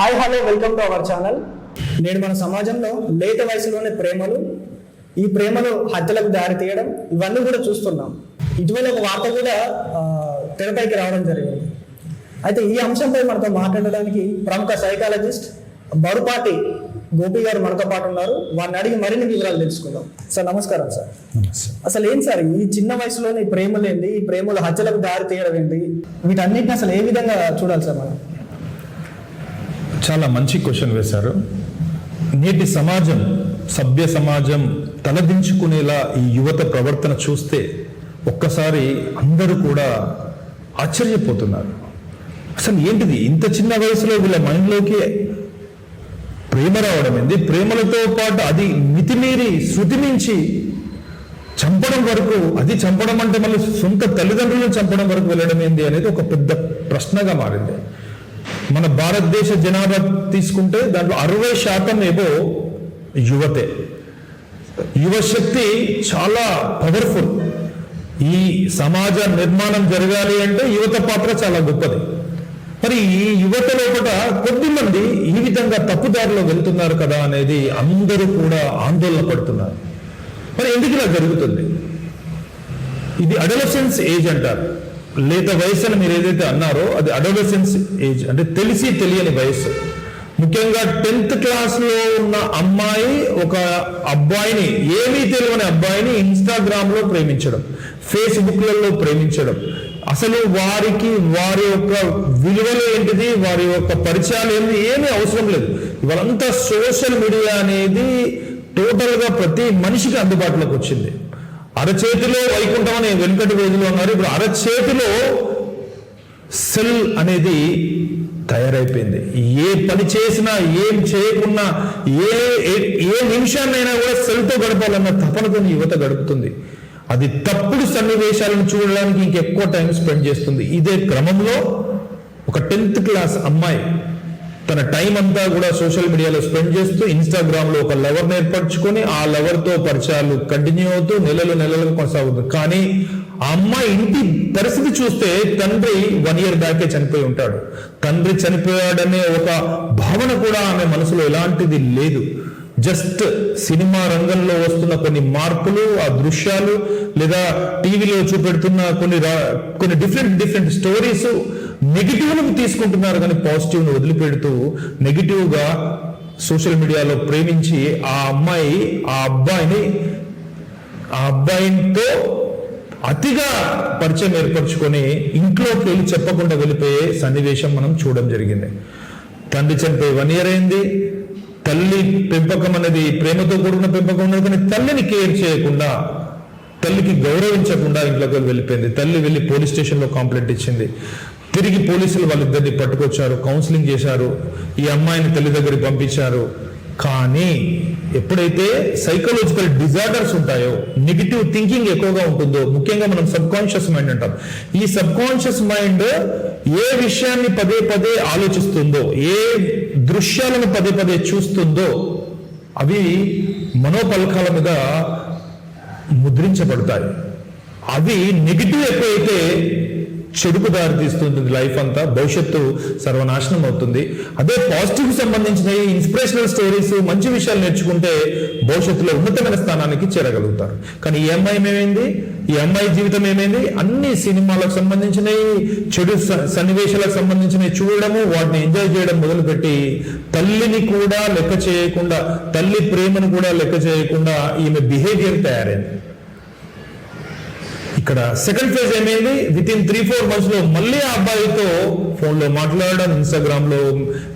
Hi hello welcome to our channel నేడు మన సమాజంలో లేత వయసులోనే ప్రేమలు ఈ ప్రేమలు హత్యలకు దారి తీయడం ఇవన్నీ కూడా చూస్తున్నాం. ఇటీవల ఒక వార్త కూడా తెరపైకి రావడం జరిగింది. అయితే ఈ అంశంపై మనతో మాట్లాడడానికి ప్రముఖ సైకాలజిస్ట్ బరుపాటి గోపి గారు మనతో పాటు ఉన్నారు. వారిని అడిగి మరిన్ని వివరాలు తెలుసుకుందాం. సార్ నమస్కారం సార్. అసలు ఏం సార్ ఈ చిన్న వయసులోనే ఈ ప్రేమలు ఏంటి? ఈ ప్రేమలు హత్యలకు దారి తీయడం ఏంటి? వీటన్నిటిని అసలు ఏ విధంగా చూడాలి సార్ మనం? చాలా మంచి క్వశ్చన్ వేశారు. నేటి సమాజం సభ్య సమాజం తలదించుకునేలా ఈ యువత ప్రవర్తన చూస్తే ఒక్కసారి అందరూ కూడా ఆశ్చర్యపోతున్నారు. అసలు ఏంటిది? ఇంత చిన్న వయసులో వీళ్ళ మైండ్లోకి ప్రేమ రావడం ఏంది? ప్రేమలతో పాటు అది మితిమీరి శృతి మించి చంపడం వరకు అది చంపడం అంటే మళ్ళీ సొంత తల్లిదండ్రులను చంపడం వరకు వెళ్ళడం ఏంది అనేది ఒక పెద్ద ప్రశ్నగా మారింది. మన భారతదేశ జనాభా తీసుకుంటే దాంట్లో అరవై శాతం ఏవో యువతే. యువశక్తి చాలా పవర్ఫుల్ ఈ సమాజ నిర్మాణం జరగాలి అంటే యువత పాత్ర చాలా గొప్పది. మరి ఈ యువత లోపల కొద్ది మంది ఈ విధంగా తప్పుదారిలో వెళ్తున్నారు కదా అనేది అందరూ కూడా ఆందోళన పడుతున్నారు. మరి ఎందుకు ఇలా జరుగుతుంది? ఇది అడలసెన్స్ ఏజ్ అంటారు. లేత వయసు అని మీరు ఏదైతే అన్నారో అది అడలసెన్స్ ఏజ్ అంటే తెలిసి తెలియని వయసు ముఖ్యంగా టెన్త్ క్లాస్లో ఉన్న అమ్మాయి ఒక అబ్బాయిని ఏమీ తెలియని అబ్బాయిని ఇన్స్టాగ్రామ్లో ప్రేమించడం ఫేస్బుక్లలో ప్రేమించడం. అసలు వారికి వారి యొక్క విలువలు ఏంటిది వారి యొక్క పరిచయాలు ఏంటి ఏమీ అవసరం లేదు. ఇవాళంతా సోషల్ మీడియా అనేది టోటల్గా ప్రతి మనిషికి అందుబాటులోకి వచ్చింది. అరచేతిలో వైకుంఠం అనే వెనుకటి రోజులు ఉన్నారు ఇప్పుడు అరచేతిలో సెల్ అనేది తయారైపోయింది. ఏ పని చేసినా ఏం చేయకున్నా ఏ ఏ- ఏ నిమిషాన్నైనా కూడా సెల్తో గడపాలన్న తపనతో యువత గడుపుతుంది. అది తప్పుడు సన్నివేశాలను చూడడానికి ఇంకెక్కువ టైం స్పెండ్ చేస్తుంది. ఇదే క్రమంలో ఒక టెన్త్ క్లాస్ అమ్మాయి తన టైం అంతా కూడా సోషల్ మీడియాలో స్పెండ్ చేస్తూ ఇన్స్టాగ్రామ్లో ఒక లవర్ ఏర్పరచుకొని ఆ లవర్తో పరిచయాలు కంటిన్యూ అవుతూ నెలలు నెలలు కొనసాగుతుంది. కానీ ఆ అమ్మాయి ఇంటి పరిస్థితి చూస్తే తండ్రి వన్ ఇయర్ బ్యాకే చనిపోయి ఉంటాడు. తండ్రి చనిపోయాడనే ఒక భావన కూడా ఆమె మనసులో ఎలాంటిది లేదు. జస్ట్ సినిమా రంగంలో వస్తున్న కొన్ని మార్పులు ఆ దృశ్యాలు లేదా టీవీలో చూపెడుతున్న కొన్ని కొన్ని డిఫరెంట్ డిఫరెంట్ స్టోరీస్ నెగిటివ్ను తీసుకుంటున్నారు కానీ పాజిటివ్ను వదిలిపెడుతూ నెగిటివ్గా సోషల్ మీడియాలో ప్రేమించి ఆ అమ్మాయి ఆ అబ్బాయిని ఆ అబ్బాయితో అతిగా పరిచయం ఏర్పరచుకొని ఇంట్లోకి వెళ్ళి చెప్పకుండా వెళ్ళిపోయే సన్నివేశం మనం చూడడం జరిగింది. తండ్రి చనిపోయి వన్ ఇయర్ అయింది. తల్లి పెంపకం అనేది ప్రేమతో కూడిన పెంపకం ఉన్నది కానీ తల్లిని కేర్ చేయకుండా తల్లికి గౌరవించకుండా ఇంట్లోకి వెళ్ళిపోయింది. తల్లి వెళ్ళి పోలీస్ స్టేషన్లో కంప్లైంట్ ఇచ్చింది. తిరిగి పోలీసులు వాళ్ళిద్దరిని పట్టుకొచ్చారు కౌన్సిలింగ్ చేశారు ఈ అమ్మాయిని తల్లి దగ్గరికి పంపించారు. కానీ ఎప్పుడైతే సైకలాజికల్ డిజార్డర్స్ ఉంటాయో నెగిటివ్ థింకింగ్ ఎక్కువగా ఉంటుందో ముఖ్యంగా మనం సబ్ కాన్షియస్ మైండ్ అంటాం. ఈ సబ్ కాన్షియస్ మైండ్ ఏ విషయాన్ని పదే పదే ఆలోచిస్తుందో ఏ దృశ్యాలను పదే పదే చూస్తుందో అవి మనోపలకాల మీద ముద్రించబడతాయి. అవి నెగిటివ్ ఎక్కువైతే చెడుకు దారితీస్తుంది లైఫ్ అంతా భవిష్యత్తు సర్వనాశనం అవుతుంది. అదే పాజిటివ్ సంబంధించిన ఇన్స్పిరేషనల్ స్టోరీస్ మంచి విషయాలు నేర్చుకుంటే భవిష్యత్తులో ఉన్నతమైన స్థానానికి చేరగలుగుతారు. కానీ ఈ అమ్మాయి ఏమైంది? ఈ అమ్మాయి జీవితం ఏమైంది? అన్ని సినిమాలకు సంబంధించినవి చెడు సన్నివేశాలకు సంబంధించినవి చూడడము వాటిని ఎంజాయ్ చేయడం మొదలుపెట్టి తల్లిని కూడా లెక్క చేయకుండా తల్లి ప్రేమను కూడా లెక్క చేయకుండా ఈమె బిహేవియర్ తయారైంది. ఇక్కడ సెకండ్ ఫేజ్ ఏమైంది? విత్ ఇన్ త్రీ ఫోర్ మంత్స్లో మళ్ళీ ఆ అబ్బాయితో ఫోన్లో మాట్లాడడం ఇన్స్టాగ్రామ్లో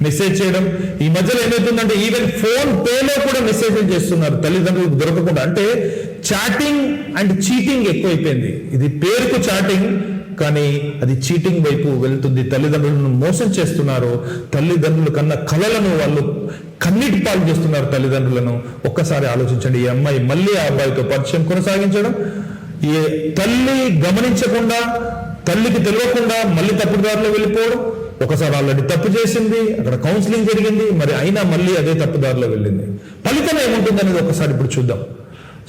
మెసేజ్ చేయడం. ఈ మధ్యలో ఏమవుతుందంటే ఈవెన్ ఫోన్ పేలో కూడా మెసేజ్ చేస్తున్నారు తల్లిదండ్రులకు దొరకకుండా. అంటే చాటింగ్ అండ్ చీటింగ్ ఎక్కువైపోయింది. ఇది పేరుకు చాటింగ్ కానీ అది చీటింగ్ వైపు వెళ్తుంది. తల్లిదండ్రులను మోసం చేస్తున్నారు. తల్లిదండ్రుల కన్నా కలలను వాళ్ళు కన్నీటి పాలు చేస్తున్నారు తల్లిదండ్రులను. ఒక్కసారి ఆలోచించండి. ఈ అమ్మాయి మళ్ళీ ఆ అబ్బాయితో పరిచయం కొనసాగించడం ఏ తల్లి గమనించకుండా తల్లికి తెలియకుండా మళ్ళీ తప్పుడు దారిలో వెళ్ళిపోవడం ఒకసారి ఆల్రెడీ తప్పు చేసింది అక్కడ కౌన్సిలింగ్ జరిగింది మరి అయినా మళ్ళీ అదే తప్పుదారిలో వెళ్ళింది. ఫలితం ఏముంటుంది అనేది ఒకసారి ఇప్పుడు చూద్దాం.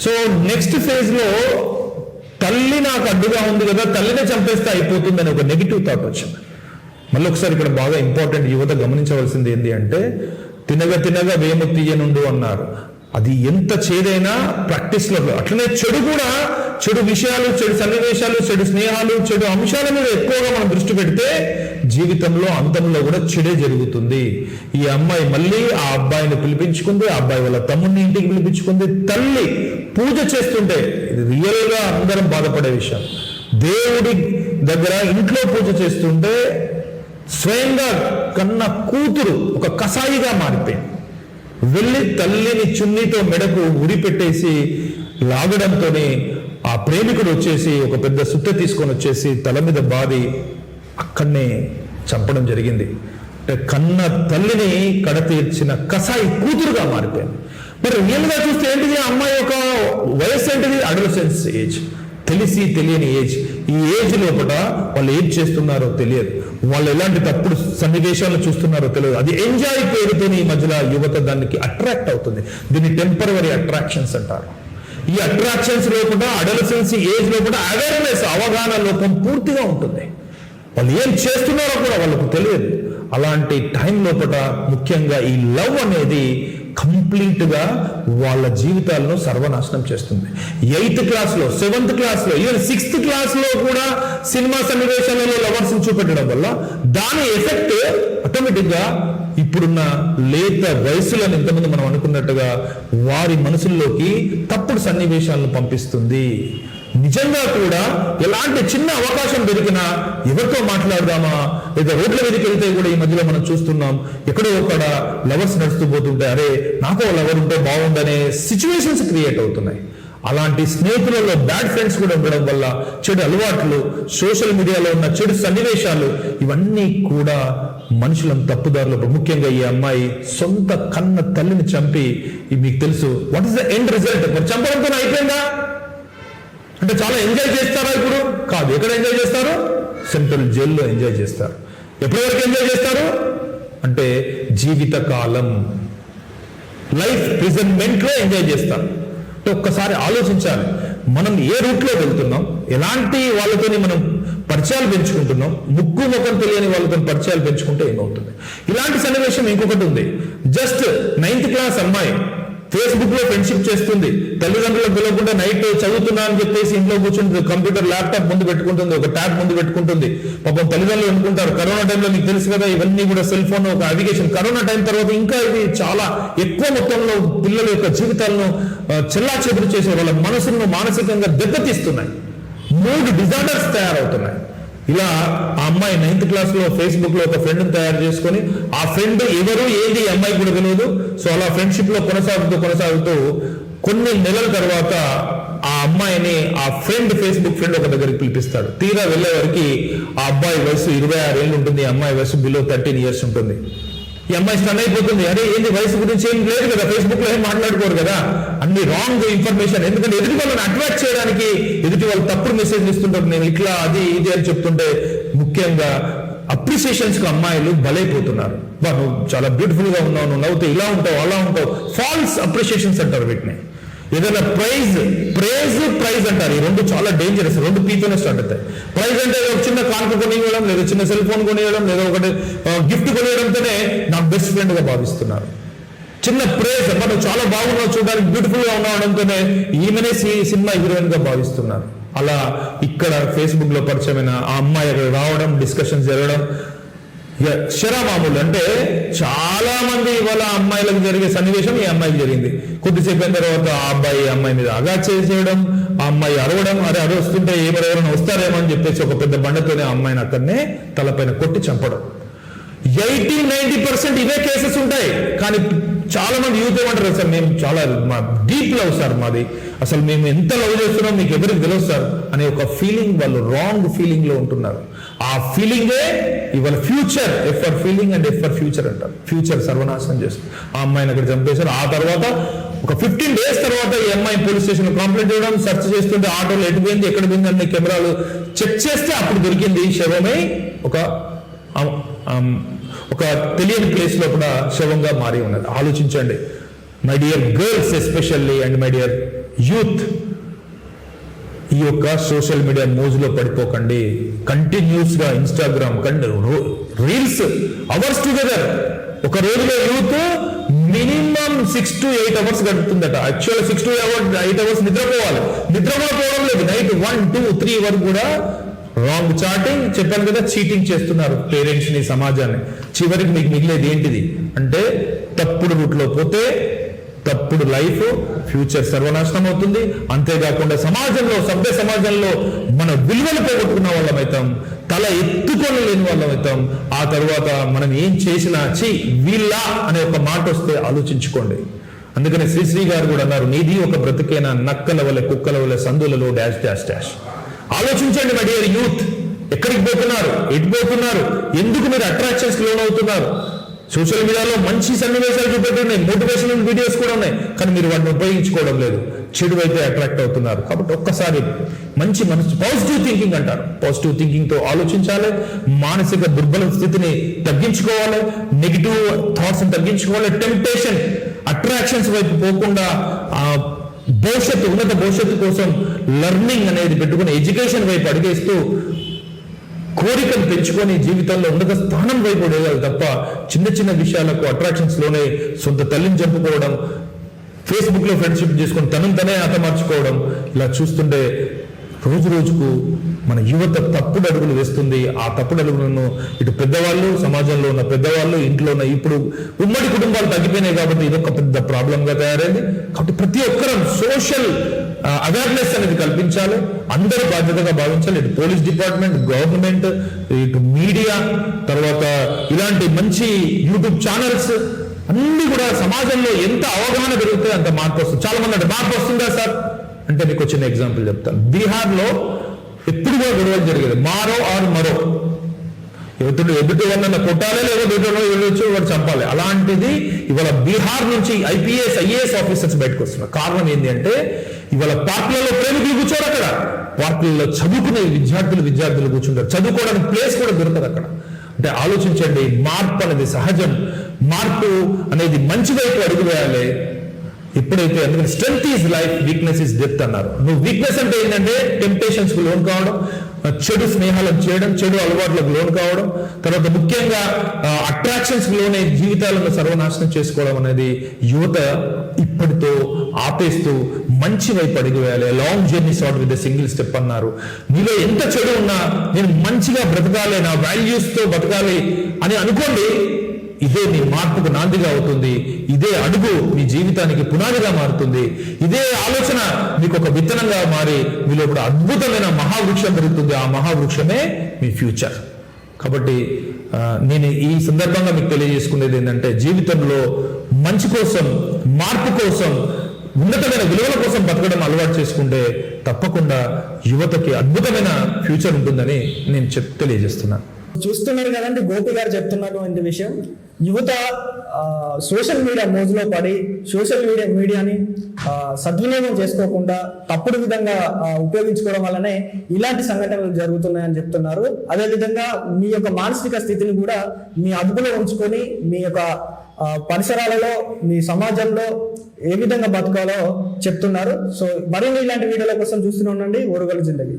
సో నెక్స్ట్ ఫేజ్లో తల్లి నాకు అడ్డుగా ఉంది కదా తల్లినే చంపేస్తే అయిపోతుంది అని ఒక నెగిటివ్ థాట్ వచ్చింది. మళ్ళీ ఒకసారి ఇక్కడ బాగా ఇంపార్టెంట్ యువత గమనించవలసింది ఏంటి అంటే తినగ తినగ వేము తీయనుండు అన్నారు. అది ఎంత చేదైనా ప్రాక్టీస్లో అట్లనే చెడు కూడా చెడు విషయాలు చెడు సన్నివేశాలు చెడు స్నేహాలు చెడు అంశాల మీద ఎక్కువగా మనం దృష్టి పెడితే జీవితంలో అంతంలో కూడా చెడే జరుగుతుంది. ఈ అమ్మాయి మళ్ళీ ఆ అబ్బాయిని పిలిపించుకుంది ఆ అబ్బాయి వాళ్ళ తమ్ముడిని ఇంటికి పిలిపించుకుంది. తల్లి పూజ చేస్తుంటే ఇది రియల్గా అందరం బాధపడే విషయం. దేవుడి దగ్గర ఇంట్లో పూజ చేస్తుంటే స్వయంగా కన్న కూతురు ఒక కసాయిగా మారిపోయింది. వెళ్ళి తల్లిని చున్నీతో మెడకు ఉరి పెట్టేసి లాగడంతోనే ప్రేమికుడు వచ్చేసి ఒక పెద్ద సుత్తె తీసుకొని వచ్చేసి తల మీద బాది అక్కడనే చంపడం జరిగింది. అంటే కన్న తల్లిని కడతీర్చిన కసాయి కూతురుగా మారిపోయింది. మరి రియల్గా చూస్తే ఏంటిది? ఆ అమ్మాయి యొక్క వయసు ఏంటిది? Adolescence age. తెలిసి తెలియని ఏజ్. ఈ ఏజ్ లోపల వాళ్ళు ఏం చేస్తున్నారో తెలియదు. వాళ్ళు ఎలాంటి తప్పుడు సన్నివేశాలు చూస్తున్నారో తెలియదు. అది ఎంజాయ్ పేరుతో ఈ మధ్యలో యువత దానికి అట్రాక్ట్ అవుతుంది. దీన్ని టెంపరవరీ అట్రాక్షన్స్ అంటారు. ఈ అట్రాక్షన్స్ లేకుండా అడలసెన్స్ ఏజ్ లేకుండా అవేర్నెస్ అవగాహన లోపం పూర్తిగా ఉంటుంది. వాళ్ళు ఏం చేస్తున్నారో కూడా వాళ్ళకు తెలియదు. అలాంటి టైం లోపల ముఖ్యంగా ఈ లవ్ అనేది కంప్లీట్గా వాళ్ళ జీవితాలను సర్వనాశనం చేస్తుంది. ఎయిత్ క్లాస్లో సెవెంత్ క్లాస్లో ఈవెన్ సిక్స్త్ క్లాస్లో కూడా సినిమా సన్నివేశాలలో లవర్స్ని చూపెట్టడం వల్ల దాని ఎఫెక్ట్ ఆటోమేటిక్గా ఇప్పుడున్న లేత వయసులను ఇంతమంది మనం అనుకున్నట్టుగా వారి మనసుల్లోకి తప్పుడు సన్నివేశాలను పంపిస్తుంది. నిజంగా కూడా ఎలాంటి చిన్న అవకాశం దొరికినా ఎవరితో మాట్లాడదామా? లేదా రోడ్ల మీదకి వెళ్తే కూడా ఈ మధ్యలో మనం చూస్తున్నాం ఎక్కడో అక్కడ లవర్స్ నడుస్తూ పోతుంటే అరే నాకో లవర్ ఉంటే బాగుందనే సిచ్యువేషన్స్ క్రియేట్ అవుతున్నాయి. అలాంటి స్నేహితులలో బ్యాడ్ ఫ్రెండ్స్ కూడా ఉండడం వల్ల చెడు అలవాట్లు సోషల్ మీడియాలో ఉన్న చెడు సన్నివేశాలు ఇవన్నీ కూడా మనుషులను తప్పుదారులు ముఖ్యంగా ఈ అమ్మాయి సొంత కన్న తల్లిని చంపి మీకు తెలుసు what is the end result మరి చంపడంతో అయిపోయిందా? అంటే చాలా ఎంజాయ్ చేస్తారా ఇప్పుడు? కాదు ఎక్కడ ఎంజాయ్ చేస్తారు? సెంట్రల్ జైల్లో ఎంజాయ్ చేస్తారు. ఎప్పటి వరకు ఎంజాయ్ చేస్తారు? అంటే జీవిత కాలం లైఫ్ ప్రిజన్మెంట్లో ఎంజాయ్ చేస్తాం ఒక్కసారి ఆలోచించాలి మనం ఏ రూట్లో వెళ్తున్నాం? ఎలాంటి వాళ్ళతోని మనం పరిచయాలు పెంచుకుంటున్నాం. ముక్కు ముఖం తెలియని వాళ్ళతో పరిచయాలు పెంచుకుంటే ఏమవుతుంది? ఇలాంటి సన్నివేశం ఇంకొకటి ఉంది. జస్ట్ నైన్త్ క్లాస్ అమ్మాయి ఫేస్బుక్లో ఫ్రెండ్షిప్ చేస్తుంది. తల్లిదండ్రులకు పిలవకుండా నైట్ చదువుతున్నా అని చెప్పేసి ఇంట్లో కూర్చుంటుంది. కంప్యూటర్ ల్యాప్టాప్ ముందు పెట్టుకుంటుంది. ఒక ట్యాబ్ ముందు పెట్టుకుంటుంది. పాపం తల్లిదండ్రులు అనుకుంటారు కరోనా టైంలో మీకు తెలుసు కదా ఇవన్నీ కూడా సెల్ ఫోన్ ఒక అప్లికేషన్ కరోనా టైం తర్వాత ఇంకా ఇది చాలా ఎక్కువ మొత్తంలో పిల్లల యొక్క జీవితాలను చెల్లా చెదురు చేసే వాళ్ళ మనసును మానసికంగా దెబ్బతీస్తున్నాయి. మూడు డిజార్డర్స్ తయారవుతున్నాయి. ఇలా ఆ అమ్మాయి నైన్త్ క్లాస్లో ఫేస్బుక్లో ఒక ఫ్రెండ్ని తయారు చేసుకొని ఆ ఫ్రెండ్ ఎవరు ఏది అమ్మాయి కూడా తెలియదు. సో అలా ఫ్రెండ్షిప్లో కొనసాగుతూ కొనసాగుతూ కొన్ని నెలల తర్వాత ఆ అమ్మాయిని ఆ ఫ్రెండ్ ఫేస్బుక్ ఫ్రెండ్ ఒక దగ్గరికి పిలిపిస్తాడు. తీరా వెళ్ళే వరకు ఆ అబ్బాయి వయసు ఇరవై ఆరు ఏళ్ళు ఉంటుంది అమ్మాయి వయసు బిలో థర్టీన్ ఇయర్స్ ఉంటుంది. ఈ అమ్మాయి స్టన్ అయిపోతుంది. అరే ఏంది వయసు గురించి ఏం లేదు కదా ఫేస్బుక్లో ఏం మాట్లాడుకోరు కదా? అన్ని రాంగ్ ఇన్ఫర్మేషన్ ఎందుకంటే ఎదుటి వాళ్ళని అట్రాక్ట్ చేయడానికి ఎదుటి వాళ్ళు తప్పుడు మెసేజ్ ఇస్తుంటారు. నేను ఇట్లా అది ఇది అని చెప్తుంటే ముఖ్యంగా అప్రిసియేషన్స్కు అమ్మాయిలు బలైపోతున్నారు. బా నువ్వు చాలా బ్యూటిఫుల్గా ఉన్నావు నువ్వు నవ్వుతూ ఇలా ఉంటావు అలా ఉంటావు. ఫాల్స్ అప్రిసియేషన్స్ అంటారు వీటిని. ఏదైనా ప్రైజ్ ప్రైజ్ ప్రైజ్ అంటారు. ఈ రెండు చాలా డేంజరస్ రెండు పీతోనే స్టార్ట్ అవుతాయి. ప్రైజ్ అంటే ఒక చిన్న కానుక కొనివ్వడం లేదా చిన్న సెల్ ఫోన్ కొనివ్వడం లేదా ఒకటి గిఫ్ట్ కొనివ్వడంతోనే నా బెస్ట్ ఫ్రెండ్గా భావిస్తున్నారు. చిన్న ప్రేజ్ అబ్బా నువ్వు చాలా బాగున్నావు చూడడానికి బ్యూటిఫుల్గా ఉన్నాడంతోనే ఈమెనే సి- సినిమా హీరోయిన్గా భావిస్తున్నారు. అలా ఇక్కడ ఫేస్బుక్లో పరిచయమైన ఆ అమ్మాయి అక్కడ రావడం డిస్కషన్ జరగడం ఇక శరా మామూలు అంటే చాలా మంది ఇవాళ అమ్మాయిలకు జరిగే సన్నివేశం ఈ అమ్మాయికి జరిగింది. కొద్దిసేపు తర్వాత ఆ అబ్బాయి అమ్మాయి మీద అగా చేసేయడం ఆ అమ్మాయి అరవడం అరే అరుస్తుంటే ఎవరెవరైనా వస్తారేమో అని చెప్పేసి ఒక పెద్ద బండతోనే ఆ అమ్మాయిని అక్కడనే తలపైన కొట్టి చంపడం. ఎయిటీ నైన్టీ పర్సెంట్ ఇవే కేసెస్ ఉంటాయి. కానీ చాలా మంది యూత్ ఏమంటారు సార్ మేము చాలా మా డీప్ లవ్ సార్ మాది. అసలు మేము ఎంత లవ్ చేస్తున్నాం మీకు ఎవరికి తెలుసు సార్? అనే ఒక ఫీలింగ్ వాళ్ళు రాంగ్ ఫీలింగ్లో ఉంటున్నారు. ఆ ఫీలింగే ఇవాళ future F for feeling and F for future అంటారు. ఫ్యూచర్ సర్వనాశనం చేస్తుంది. ఆ అమ్మాయిని అక్కడ చంపేశారు. ఆ తర్వాత ఒక ఫిఫ్టీన్ డేస్ తర్వాత ఈ అమ్మాయి పోలీస్ స్టేషన్ కంప్లైంట్ చేయడం సెర్చ్ చేస్తుంటే ఆటోలో ఎటు పోయింది ఎక్కడ పోయింది అన్ని కెమెరాలు చెక్ చేస్తే అప్పుడు దొరికింది శవమై ఒక ఒక తెలియని ప్లేస్లో కూడా శవంగా మారి ఉన్నది. ఆలోచించండి. My dear girls especially and my dear youth ఈ యొక్క సోషల్ మీడియా మోజులో పడిపోకండి. కంటిన్యూస్గా ఇన్స్టాగ్రామ్ కంటే రీల్స్ అవర్స్ టుగెదర్ ఒక రోజులో youth minimum six to eight hours గడుపుతుందట. Actual six to eight hours నిద్రపోవాలి. నిద్రపోవడం లేదు. నైట్ వన్ టూ త్రీ వరకు కూడా రాంగ్ చాటింగ్ చెప్పాను కదా చీటింగ్ చేస్తున్నారు పేరెంట్స్ని సమాజాన్ని. చివరికి మీకు మిగిలేది ఏంటిది? అంటే తప్పుడు రూట్లో పోతే తప్పుడు లైఫ్ ఫ్యూచర్ సర్వనాశనం అవుతుంది. అంతేకాకుండా సమాజంలో సభ్య సమాజంలో మన విలువలు పోగొట్టుకున్న వాళ్ళం అవుతాం. తల ఎత్తుకొని లేని వాళ్ళం అవుతాం. ఆ తర్వాత మనం ఏం చేసినా చి వీళ్ళ అనే ఒక మాట వస్తే ఆలోచించుకోండి. అందుకనే శ్రీశ్రీ గారు కూడా అన్నారు నీది ఒక బ్రతికైన నక్కల వలె కుక్కల వలె సందులలో డాష్ డాష్ డాష్. ఆలోచించండి మై డియర్ యూత్ ఎక్కడికి పోతున్నారు? ఎటు పోతున్నారు? ఎందుకు మీరు అట్రాక్షన్స్ లోన్ అవుతున్నారు? సోషల్ మీడియాలో మంచి సన్నివేశాలు చూపెట్టున్నాయి మోటివేషనల్ వీడియోస్ కూడా ఉన్నాయి కానీ మీరు వాటిని ఉపయోగించుకోవడం లేదు. చెడు అయితే అట్రాక్ట్ అవుతున్నారు. కాబట్టి ఒక్కసారి మంచి మనసు పాజిటివ్ థింకింగ్ అంటారు. పాజిటివ్ థింకింగ్తో ఆలోచించాలి మానసిక దుర్బల స్థితిని తగ్గించుకోవాలి నెగిటివ్ థాట్స్ని తగ్గించుకోవాలి టెంప్టేషన్ అట్రాక్షన్స్ వైపు పోకుండా భవిష్యత్తు ఉన్నత భవిష్యత్తు కోసం లెర్నింగ్ అనేది పెట్టుకుని ఎడ్యుకేషన్ వైపు అడిగేస్తూ కోరికలు పెంచుకొని జీవితంలో ఉన్నత స్థానం వైపు వెళ్ళాలి తప్ప చిన్న చిన్న విషయాలకు అట్రాక్షన్స్లోనే సొంత తల్లిని చంపుకోవడం ఫేస్బుక్లో ఫ్రెండ్షిప్ చేసుకొని తనను తనే హతమార్చుకోవడం ఇలా చూస్తుంటే రోజు రోజుకు మన యువత తప్పుడు అడుగులు వేస్తుంది. ఆ తప్పుడు అడుగులను ఇటు పెద్దవాళ్ళు సమాజంలో ఉన్న పెద్దవాళ్ళు ఇంట్లో ఉన్న ఇప్పుడు ఉమ్మడి కుటుంబాలు తగ్గిపోయినాయి కాబట్టి ఇదొక పెద్ద ప్రాబ్లంగా తయారైంది. కాబట్టి ప్రతి ఒక్కరం సోషల్ అవేర్నెస్ అనేది కల్పించాలి. అందరూ బాధ్యతగా భావించాలి. ఇటు పోలీస్ డిపార్ట్మెంట్ గవర్నమెంట్ ఇటు మీడియా తర్వాత ఇలాంటి మంచి యూట్యూబ్ ఛానల్స్ అన్ని కూడా సమాజంలో ఎంత అవగాహన పెరుగుతాయి అంత మార్పు వస్తుంది. చాలా మంది అంటే మార్పు వస్తుందా సార్? అంటే మీకు వచ్చిన ఎగ్జాంపుల్ చెప్తాను. బీహార్లో ఎప్పుడు కూడా గొడవలు జరిగేది. మారో ఆర్ మరో. ఎదుటి ఎదుటి వాళ్ళని కొట్టాలి లేదా ఎదుటిలో వెళ్ళొచ్చు వాడు చంపాలి. అలాంటిది ఇవాళ బీహార్ నుంచి ఐపీఎస్ ఐఏఎస్ ఆఫీసర్స్ బయటకు వస్తున్నారు. కారణం ఏంటి అంటే ఇవాళ పార్కులలో ప్రేమికులు కూర్చోరు అక్కడ. పార్కులలో చదువుకునే విద్యార్థులు విద్యార్థులు కూర్చుంటారు. చదువుకోవడానికి ప్లేస్ కూడా దొరకదు అక్కడ. అంటే ఆలోచించండి మార్పు అనేది సహజం. మార్పు అనేది మంచి వైపు అడుగు వేయాలి. ఇప్పుడైతే ఎందుకంటే strength is life weakness is death అన్నారు. నువ్వు వీక్నెస్ అంటే ఏంటంటే టెంప్టేషన్స్కు లోన్ కావడం చెడు స్నేహాలను చేయడం చెడు అలవాట్లకు లోన్ కావడం తర్వాత ముఖ్యంగా అట్రాక్షన్స్లోనే జీవితాలను సర్వనాశనం చేసుకోవడం అనేది యువత ఇప్పటితో ఆపేస్తూ మంచి వైపు అడిగి వేయాలి. Long journey short with single step అన్నారు. నీలో ఎంత చెడు ఉన్నా నేను మంచిగా బ్రతకాలి నా వాల్యూస్తో బ్రతకాలి అని అనుకోండి ఇదే మీ మార్పుకు నాందిగా అవుతుంది. ఇదే అడుగు మీ జీవితానికి పునాదిగా మారుతుంది. ఇదే ఆలోచన మీకు ఒక విత్తనంగా మారి మీలో ఇప్పుడు అద్భుతమైన మహావృక్షం పెరుగుతుంది. ఆ మహావృక్షమే మీ ఫ్యూచర్. కాబట్టి నేను ఈ సందర్భంగా మీకు తెలియజేసుకునేది ఏంటంటే జీవితంలో మంచి కోసం మార్పు కోసం ఉన్నతమైన విలువల కోసం బతకడం అలవాటు చేసుకుంటే తప్పకుండా యువతకి అద్భుతమైన ఫ్యూచర్ ఉంటుందని నేను చెప్ తెలియజేస్తున్నాను చూస్తున్నారు కదండి గోపి గారు చెప్తున్నటువంటి విషయం. యువత సోషల్ మీడియా మోజులో పడి సోషల్ మీడియా మీడియాని సద్వినియోగం చేసుకోకుండా తప్పుడు విధంగా ఉపయోగించుకోవడం వల్లనే ఇలాంటి సంఘటనలు జరుగుతున్నాయని చెప్తున్నారు. అదేవిధంగా మీ యొక్క మానసిక స్థితిని కూడా మీ అదుపులో ఉంచుకొని మీ యొక్క పరిసరాలలో మీ సమాజంలో ఏ విధంగా బతకాలో చెప్తున్నారు. సో మరిన్ని ఇలాంటి వీడియోల కోసం చూస్తూనే ఉండండి. ఓరుగల జిందగీ.